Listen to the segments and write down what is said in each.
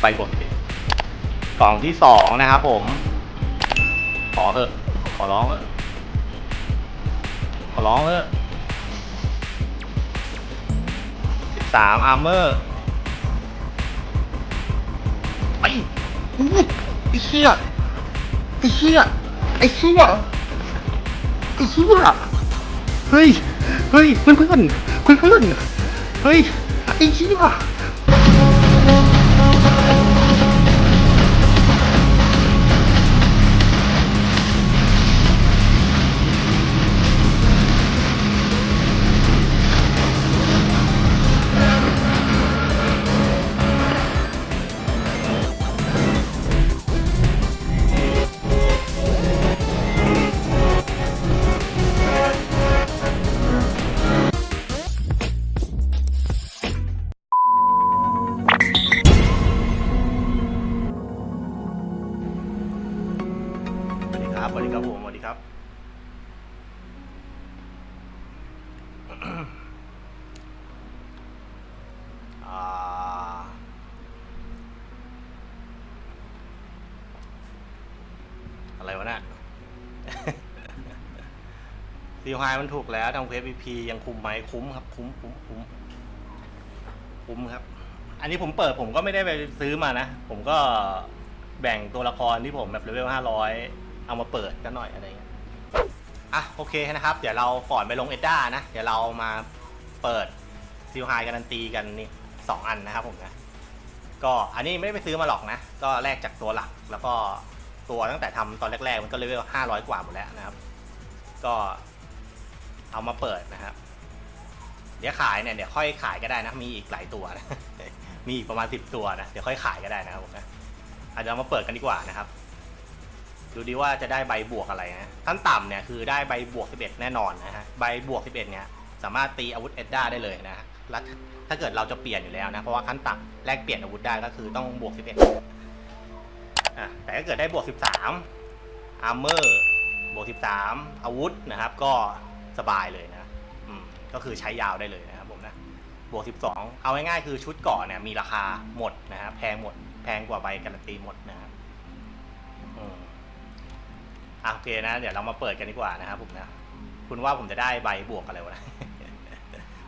ไปบวกสิบกล่องที่สองนะครับผม ขอเถอะ ขอร้องเถอะขอร้องเถอะสิบสามอาร์เมอร์ไอ้ไอ้เชี่ยไอ้เชี่ยไอ้เชี่ยไอ้เชี่ยเฮ้ย เฮ้ย เพื่อนเพื่อนเพื่อนเพื่อนเฮ้ย ไอ้เชี่ย วัสดีครับสวัสดีครับผมสวัสดีครับ อะไรวะเนี่ยซีไฮมันถูกแล้วทางเว็บพียังคุมไหมคุ้มครับ คุ้มคุ้มคุ้มคุ้มครับ อันนี้ผมเปิดผมก็ไม่ได้ไปซื้อมานะ ผมก็แบ่งตัวละครที่ผมแบบเลเวลห้าร้อย เอามาเปิดกันหน่อยอะไรเงี้ยอะโอเคนะครับ เดี๋ยวเราก่อนไปลงเอ็ดด้านะ เดี๋ยวเรามาเปิดซีไฮการันตีกันนี่สองอันนะครับผมนะก็อันนี้ไม่ได้ไปซื้อมาหรอกนะ ก็แลกจากตัวหลักแล้วก็ตัวตั้งแต่ทำตอนแรกๆ มันก็เลเวลห้าร้อยกว่าหมดแล้วนะครับ ก็เอามาเปิดนะครับ เดี๋ยวขายเนี่ยเดี๋ยวค่อยขายก็ได้นะ มีอีกหลายตัวนะมีอีกประมาณสิบตัวนะ เดี๋ยวค่อยขายก็ได้นะครับผมนะอาจจะเอามาเปิดกันดีกว่านะครับ ดูดีว่าจะได้ใบบวกอะไรนะขั้นต่ำเนี่ยคือได้ใบบวก 11 แน่นอนนะฮะใบบวก 11 เนี่ยสามารถตีอาวุธเอ็ดด้าได้เลยนะแล้วถ้าเกิดเราจะเปลี่ยนอยู่แล้วนะเพราะว่าขั้นต่ำแลกเปลี่ยนอาวุธได้ก็คือต้องบวก 11อะแต่ถ้าเกิดได้บวก 13อาร์เมอร์บวก 13 อาวุธนะครับ ก็สบายเลยนะอืมก็คือใช้ยาวได้เลยนะครับผมนะบวก 12 เอาง่ายๆคือชุดเกาะเนี่ยมีราคาหมดนะครับแพงหมดแพงกว่าใบการันตีหมดนะครับ อะโอเคนะ เดี๋ยวเรามาเปิดกันดีกว่านะครับผมนะ คุณว่าผมจะได้ใบบวกอะไรวะ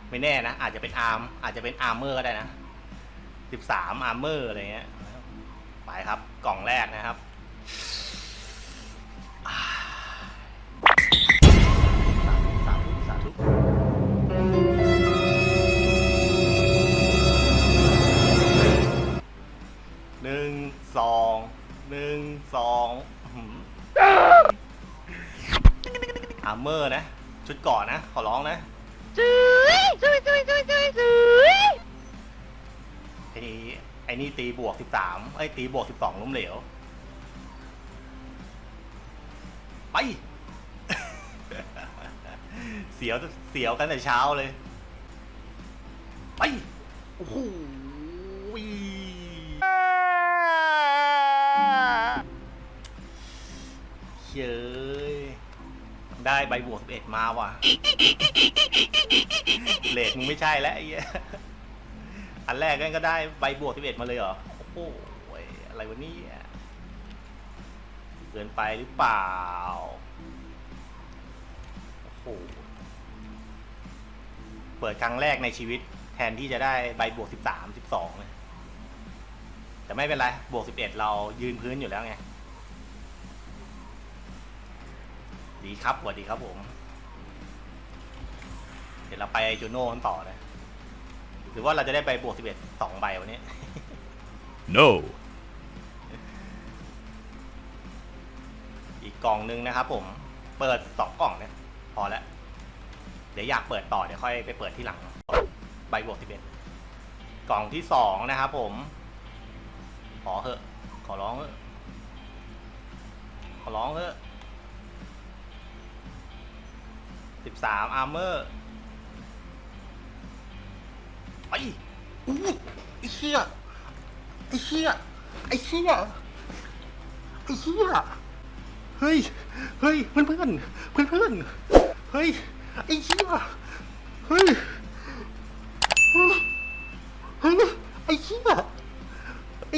ไม่แน่นะ อาจจะเป็นอาร์ม อาจจะเป็นอาร์เมอร์ก็ได้นะสิบสามอาร์เมอร์อะไรเงี้ย ไปครับ กล่องแรกนะครับ 13ไอ้ตีบวก 12ล้มเหลว ไป เสียวเสียวกันแต่เช้าเลย ไป โอ้โหเชยได้ใบบวก11มาว่ะเลทมึงไม่ใช่แล้วไอ้อันแรกก็ได้ใบบวก11มาเลยเหรอ โอ้โหอะไรวะเนี่ยเกินไปหรือเปล่า โอ้โห เปิดครั้งแรกในชีวิต แทนที่จะได้ใบบวก13 12เลยแต่ไม่เป็นไร บวก11เอ็ดเรายืนพื้นอยู่แล้วไง ดีครับสวัสดีครับผม เดี๋ยวเราไปจูโน่กันต่อเลยหรือว่าเราจะได้ไปบวก11สองใบวันนี้ No. อีกกล่องหนึงนะครับผมเปิดสองกล่องเนี่ยพอแล้ว เดี๋ยวอยากเปิดต่อเดี๋ยวค่อยไปเปิดที่หลังใบบวก11กล่องที่สองนะครับผม ขอเถอะ ขอร้องเถอะขอร้องเถอะสิบสามอาร์เมอร์ไอ้อู้ไอ้เชี่ย ไอ้เชี่ยไอ้เชี่ยไอ้เชี่ยเฮ้ย เฮ้ยเพื่อนเพื่อนเพื่อนเพื่อนเฮ้ย ไอ้เชี่ยเฮ้ย เฮ้ย ไอ้เชี่ยไอ้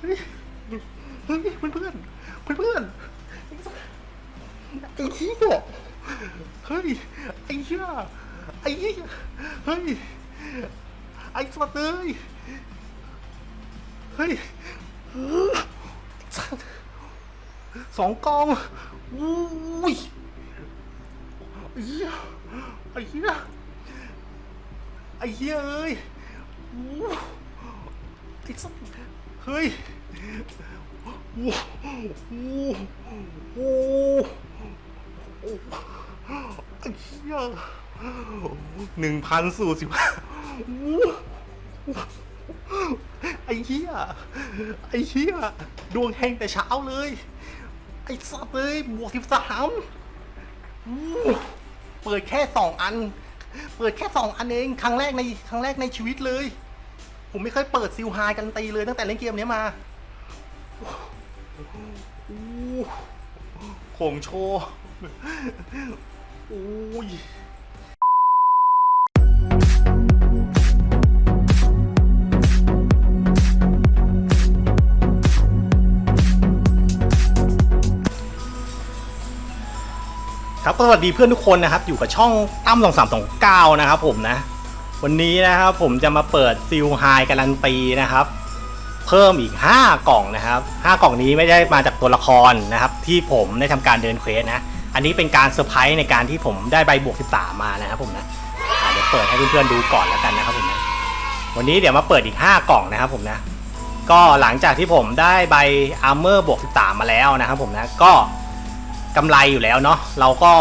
เฮ้ย เฮ้ยเพื่อนเพื่อนเพื่อนเพื่อนไอ้เหี้ยเฮ้ย ไอ้เหี้ยไอ้เหี้ยเฮ้ย ไอ้สัตว์เลย เฮ้ยสองกองอุ้ยไอ้เหี้ยไอ้เหี้ยไอ้เหี้ยเอ้ยไอ้สัตว์เฮ้ยโอ้โหโอ้โหไอ้เหี้ยหนึ่งพันสูสิบห้า ไอ้เหี้ยไอ้เหี้ยดวงแห่งแต่เช้าเลย ไอ้สัตว์เลยบวกสิบสามเปิดแค่สองอัน เปิดแค่สองอันเองครั้งแรกในครั้งแรกในชีวิตเลย ผมไม่เคยเปิดซิลไฮกันตีเลยตั้งแต่เล่นเกมนี้มาโอ้โขงโชว์โอ้ย ครับสวัสดีเพื่อนทุกคนนะครับ อยู่กับช่องตั้มสองสามสองเก้านะครับผมนะ วันนี้นะครับผมจะมาเปิดซิลไฮการันตีนะครับ เพิ่มอีก 5 กล่องนะครับ5กล่องนี้ไม่ได้มาจากตัวละครนะครับ ที่ผมได้ทำการเดินเควสนะ อันนี้เป็นการเซอร์ไพรส์ในการที่ผมได้ใบบวก 13 มานะครับผมนะอะเดี๋ยวเปิดให้เพื่อนๆดูก่อนแล้วกันนะครับผมนะวันนี้เดี๋ยวมาเปิดอีก 5 กล่องนะครับผมนะก็หลังจากที่ผมได้ใบอาร์เมอร์บวก 13 มาแล้วนะครับผมนะก็ กำไรอยู่แล้วเนาะเราก็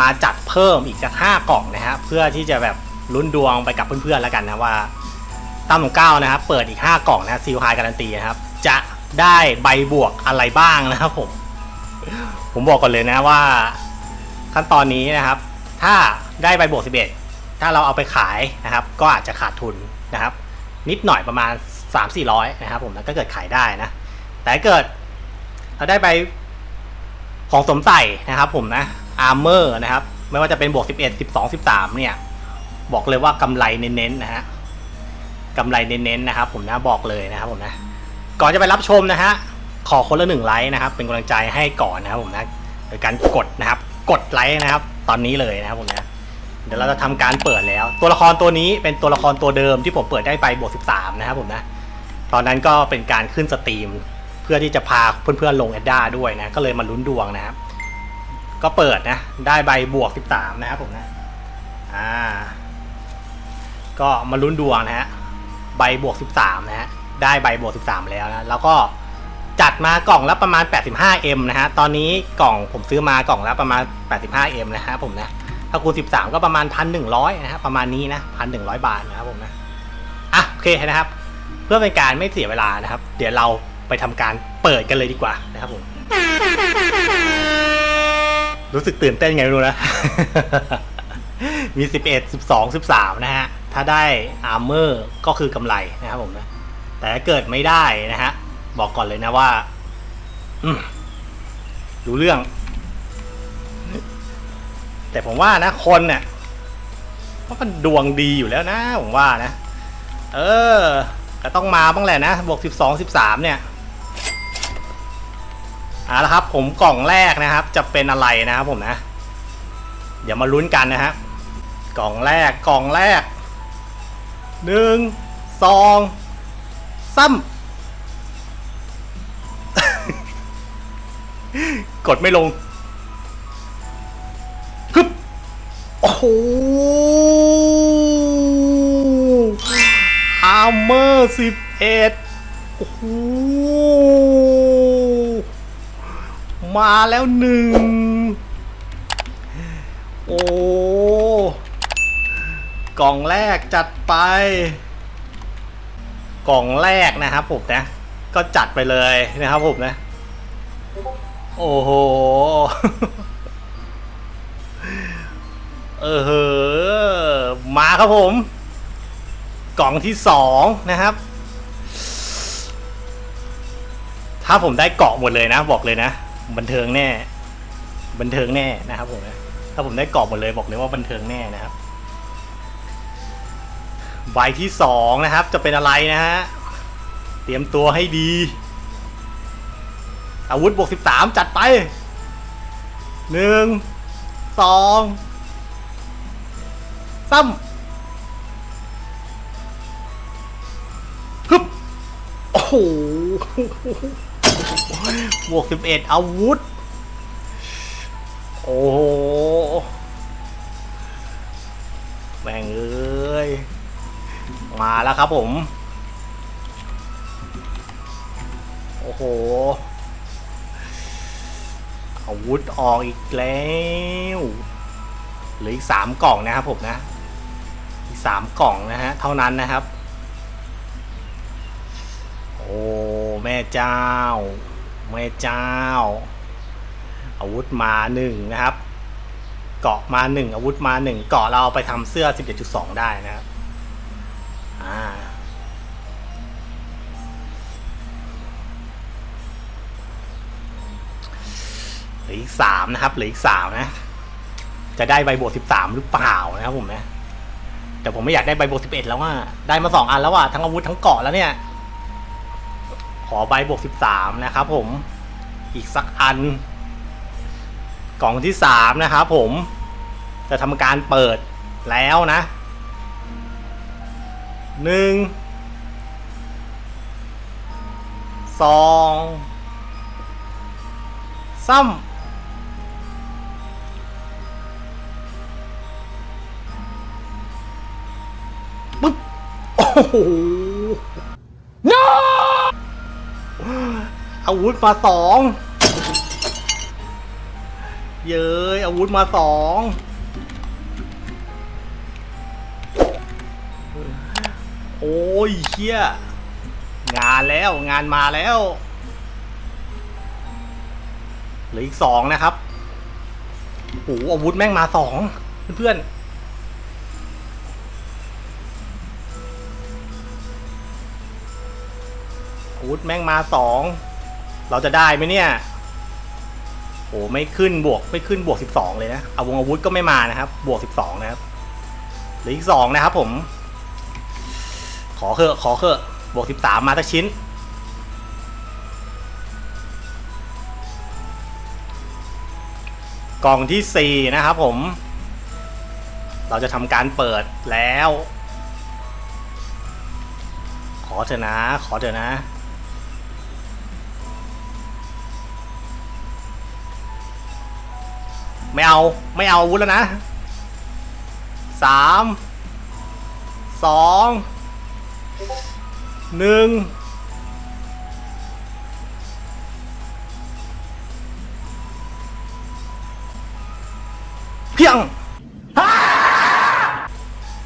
มาจัดเพิ่มอีกจาก5กล่องนะฮะเพื่อที่จะแบบลุ้นดวงไปกับเพื่อนๆแล้วกันนะว่าตั้มของเก้านะครับเปิดอีก 5 กล่องนะซีลไฮการันตีนะครับ จะได้ใบบวกอะไรบ้างนะครับผม ผมบอกก่อนเลยนะว่า ขั้นตอนนี้นะครับ ถ้าได้ใบบวก 11 ถ้าเราเอาไปขายนะครับ ก็อาจจะขาดทุนนะครับ นิดหน่อยประมาณ 3 4 0 0 นะครับผมนะก็เกิดขายได้นะ แต่เกิดเราได้ใบ ของสมใส่นะครับผมนะอาร์เมอร์นะครับ ไม่ว่าจะเป็นบวก 11 12 13 เนี่ย บอกเลยว่ากำไรเน้นๆนะฮะกำไรเน้นๆนะครับ ผมนะบอกเลยนะครับผมนะ ก่อนจะไปรับชมนะฮะขอคนละหนึ่งไลค์นะครับ เป็นกำลังใจให้ก่อนนะครับผมนะโดยการกดนะครับ กดไลค์นะครับ ตอนนี้เลยนะครับผมนะเดี๋ยวเราจะทำการเปิดแล้ว ตัวละครตัวนี้เป็นตัวละครตัวเดิมที่ผมเปิดได้ไปบวก13 นะครับผมนะ ตอนนั้นก็เป็นการขึ้นสตรีม เพื่อที่จะพาเพื่อนๆลงแอดด้าด้วยนะ ก็เลยมาลุ้นดวงนะครับ ก็เปิดนะ ได้ใบบวก 13 นะครับผมนะ อ่า ก็มาลุ้นดวงนะฮะ ใบบวก 13 นะฮะ ได้ใบบวก 13 แล้วนะ แล้วก็จัดมากล่องละประมาณ 85M นะฮะ ตอนนี้กล่องผมซื้อมากล่องละประมาณ 85M นะฮะผมนะ ถ้าคูณ 13 ก็ประมาณ 1,100 นะฮะ ประมาณนี้นะ 1,100 บาทนะครับผมนะ อะโอเคนะครับ เพื่อเป็นการไม่เสียเวลานะครับ เดี๋ยวเรา ไปทำการเปิดกันเลยดีกว่านะครับผม รู้สึกตื่นเต้นไงไม่รู้นะ มี 11 12 13 นะฮะ ถ้าได้อาร์เมอร์ก็คือกำไรนะครับผมนะ แต่ถ้าเกิดไม่ได้นะฮะ บอกก่อนเลยนะว่าอืมรู้เรื่อง แต่ผมว่านะคนเนี่ยเพราะมันดวงดีอยู่แล้วนะ ผมว่านะ เออก็ต้องมาบ้างแหละนะบวก 12 13 เนี่ย เอาละครับผมกล่องแรกนะครับ จะเป็นอะไรนะครับผมนะ เดี๋ยวมาลุ้นกันนะฮะกล่องแรกกล่องแรกหนึ่งสองซ้ำกดไม่ลงฮึบโอ้โหอาร์เมอร์สิบเอ็ดโอ้โห มาแล้วหนึ่ง โอ้ กล่องแรกจัดไป กล่องแรกนะครับผมนะ ก็จัดไปเลยนะครับผมนะ โอ้โห เออเหอมาครับผม กล่องที่สองนะครับถ้าผมได้เกาะหมดเลยนะ บอกเลยนะ บันเทิงแน่ บันเทิงแน่นะครับผมนะถ้าผมได้เกาะหมดเลยบอกเลยว่าบันเทิงแน่นะครับใบที่สองนะครับ จะเป็นอะไรนะฮะเตรียมตัวให้ดี อาวุธบวกสิบสามจัดไปหนึ่งสองซ้ำฮึบโอ้โห บวกสิบเอ็ดอาวุธ โอ้โหแม่งเอ้ย มาแล้วครับผม โอ้โห อาวุธออกอีกแล้วเหลืออีกสามกล่องนะครับผมนะ อีกสามกล่องนะฮะ เท่านั้นนะครับ โอ้ แม่เจ้า แม่เจ้า อาวุธมาหนึ่งนะครับ เกาะมาหนึ่งอาวุธมาหนึ่งเกาะเราเอาไปทำเสื้อ11.2ได้นะครับอ่าเหลืออีกสามนะครับเหลืออีกสามนะ จะได้ใบบวกสิบสามหรือเปล่านะครับผมนะ แต่ผมไม่อยากได้ใบบวกสิบเอ็ดแล้วว่าได้มาสองอันแล้วว่าทั้งอาวุธทั้งเกาะแล้วเนี่ย อใบบวกสิบสามนะครับผมอีกสักอัน กล่องที่สามนะครับผมจะทำการเปิดแล้วนะหนึ่งสองซ้ำปึ๊บโอ้โห อาวุธมาสองเย้ยอาวุธมาสองโอ้ยเชี่ยงานแล้วงานมาแล้วเหลืออีกสองนะครับโอ้โหอาวุธแม่งมาสองเพื่อนๆอาวุธแม่งมาสอง เราจะได้ไหมเนี่ยโอ้ไม่ขึ้นบวกไม่ขึ้นบวกสิบสองเลยนะอาวงอาวุธก็ไม่มานะครับ บวกสิบสองนะครับเหลืออีกสองนะครับผม ขอเคอะขอเคอะบวกสิบสามมาสักชิ้น กล่องที่สี่นะครับผม เราจะทำการเปิดแล้ว ขอเถอะนะ ขอเถอะนะ ไม่เอาไม่เอาอาวุธแล้วนะสามสองหนึ่งเพียง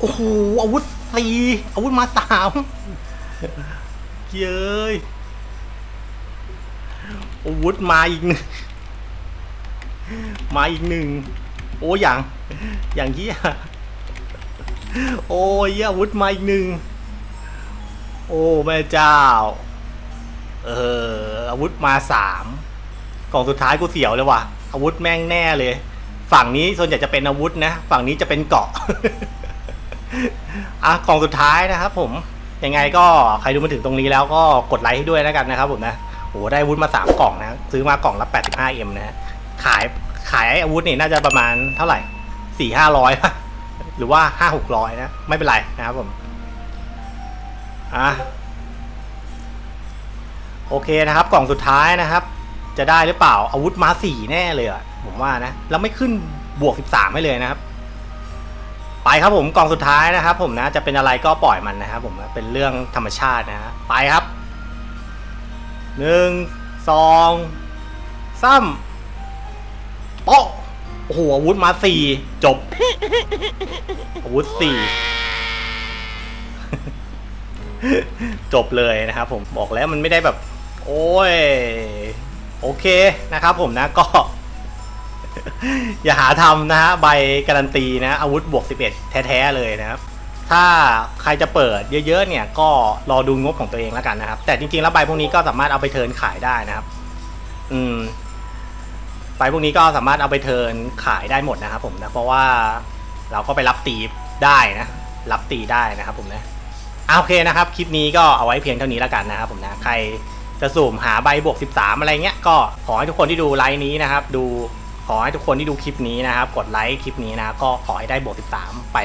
โอ้โหอาวุธสี่อาวุธมาสามเย้ยอาวุธมาอีกหนึ่ง มาอีกหนึ่ง โอ้อย่าง อย่างเหี้ยโอ้ยอาวุธมาอีกหนึ่ง โอ้แม่เจ้า เออ อาวุธมาสามกล่องสุดท้ายกูเสียวเลยว่ะ อาวุธแม่งแน่เลย ฝั่งนี้ส่วนใหญ่จะเป็นอาวุธนะ ฝั่งนี้จะเป็นเกาะ อะกล่องสุดท้ายนะครับผม ยังไงก็ใครดูมาถึงตรงนี้แล้วก็กดไลค์ให้ด้วยแล้วกันนะครับผมนะโอ้ได้วุธมาสามกล่องนะ ซื้อมากล่องละ 85M นะฮะ ขายขายอาวุธนี่น่าจะประมาณเท่าไหร่สี่ห้าร้อยหรือว่าห้าหกร้อยนะ ไม่เป็นไรนะครับผม อะ โอเคนะครับ กล่องสุดท้ายนะครับ จะได้หรือเปล่าอาวุธมาสี่แน่เลยอะผมว่านะ แล้วไม่ขึ้นบวกสิบสามให้เลยนะครับ ไปครับผมกล่องสุดท้ายนะครับ ผมนะ จะเป็นอะไรก็ปล่อยมันนะครับผมเป็นเรื่องธรรมชาตินะฮะไปครับหนึ่งสองซ้ำ โป๊ะโอ้โหอาวุธมาสี่จบอาวุธสี่จบเลยนะครับผมบอกแล้วมันไม่ได้แบบ โอ้ย โอเคนะครับผมนะก็ อย่าหาทำนะฮะใบการันตีนะอาวุธบวก 11 แท้ๆเลยนะครับ ถ้าใครจะเปิดเยอะๆเนี่ยก็รอดูงบของตัวเองแล้วกันนะครับ แต่จริงๆแล้วใบพวกนี้ก็สามารถเอาไปเทิร์นขายได้นะครับ อืม ใบพวกนี้ก็สามารถเอาไปเทิร์นขายได้หมดนะครับผมนะเพราะว่าเราก็ไปรับตีได้นะ รับตีได้นะครับผมนะอะโอเคนะครับ คลิปนี้ก็เอาไว้เพียงเท่านี้แล้วกันนะครับผมนะใครจะสุ่มหาใบบวก 13 อะไรเงี้ยก็ขอให้ทุกคนที่ดูไลฟ์นี้นะครับ ดูขอให้ทุกคนที่ดูคลิปนี้นะครับ กดไลค์คลิปนี้นะก็ขอให้ได้บวก 13 ไป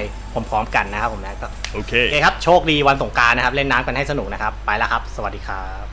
พร้อมๆกันนะครับผมนะก็โอ Okay. เคครับโชคดีวันสงกรารนะครับ เล่นน้ำกันให้สนุกนะครับ ไปแล้วครับ สวัสดีครับ